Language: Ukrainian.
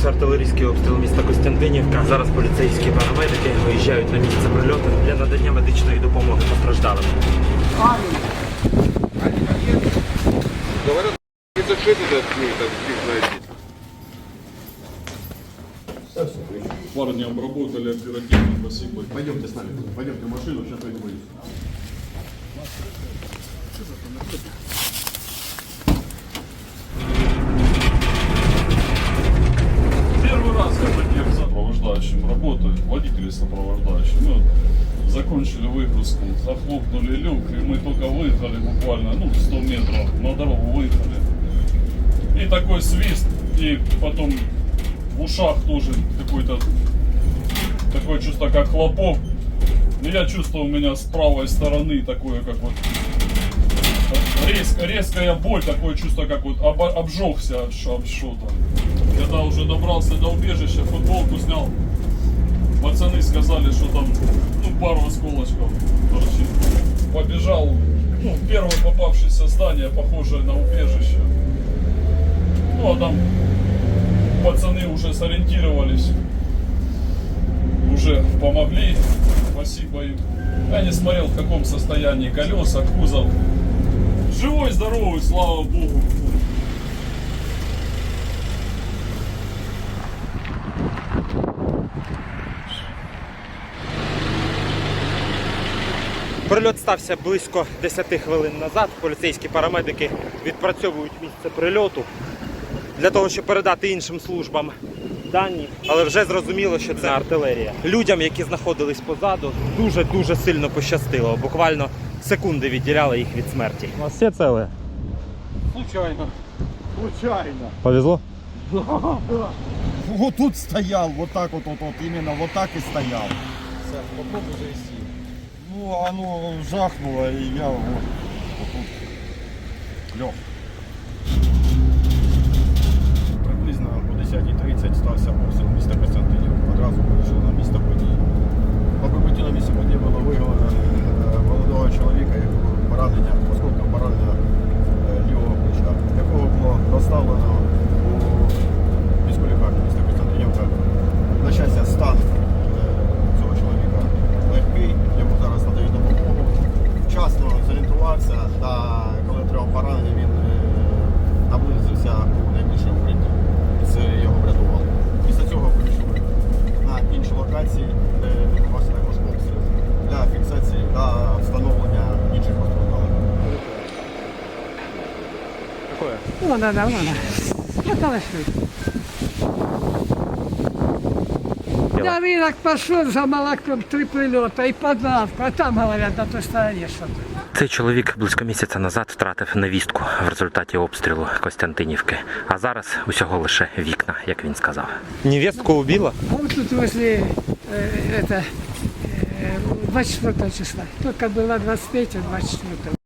Відбувся артилерійський обстріл міста Костянтинівка. Зараз поліцейські парамедики виїжджають на місце прильоту для надання медичної допомоги постраждалим. Говорят, 36 это, ну, это фиг знает. Парни обработали оперативно, спасибо. Пойдемте с нами, пойдемте в машину, сейчас пойдем выйдем. Мы вот закончили выгрузку, захлопнули люк, и мы только выехали буквально, ну, 100 метров на дорогу выехали. И такой свист, и потом в ушах тоже какой-то такое чувство, как хлопок. И я чувствую у меня с правой стороны такое, как вот резко, резкая боль, такое чувство, как вот обо- обжегся от об что-то. Когда уже добрался до убежища, футболку снял, пацаны сказали, что там ну, пару осколочков торчит. Побежал, ну, первое попавшееся здание, похожее на убежище. Ну, а там пацаны уже сориентировались, уже помогли, спасибо им. Я не смотрел, в каком состоянии колеса, кузов. Живой, здоровый, слава богу. Прильот стався близько 10 хвилин назад. Поліцейські парамедики відпрацьовують місце прильоту для того, щоб передати іншим службам дані. Але вже зрозуміло, що це артилерія. Людям, які знаходились позаду, дуже дуже сильно пощастило. Буквально секунди відділяли їх від смерті. У вас все ціле? Случайно. Случайно. Повезло? Вот тут стоял, вот так вот, вот, вот, именно вот так и стоял. Попробуй завести. Ну, оно жахнуло, и я вот, вот тут лег. Приблизно о 10.30 стався обстріл міста Костянтинів. Та коли отримав поранення, він е, наблизився у найбільше укриття. І це його врятувало. Після цього вирішили на інші локації, де відбувався також обстріл для фіксації та встановлення інших постраждалих. Вона нормально. Каталась швидко. Я ринок пошел за молоком три прилета и подавку, а там, говорят, на той стороне что-то. Цей чоловік близько місяця назад втратив невістку в результаті обстрілу Костянтинівки. А зараз усього лише вікна, як він сказав. Невістку убила? А вот тут возле, э, это, э, 24 числа. Только была 23 24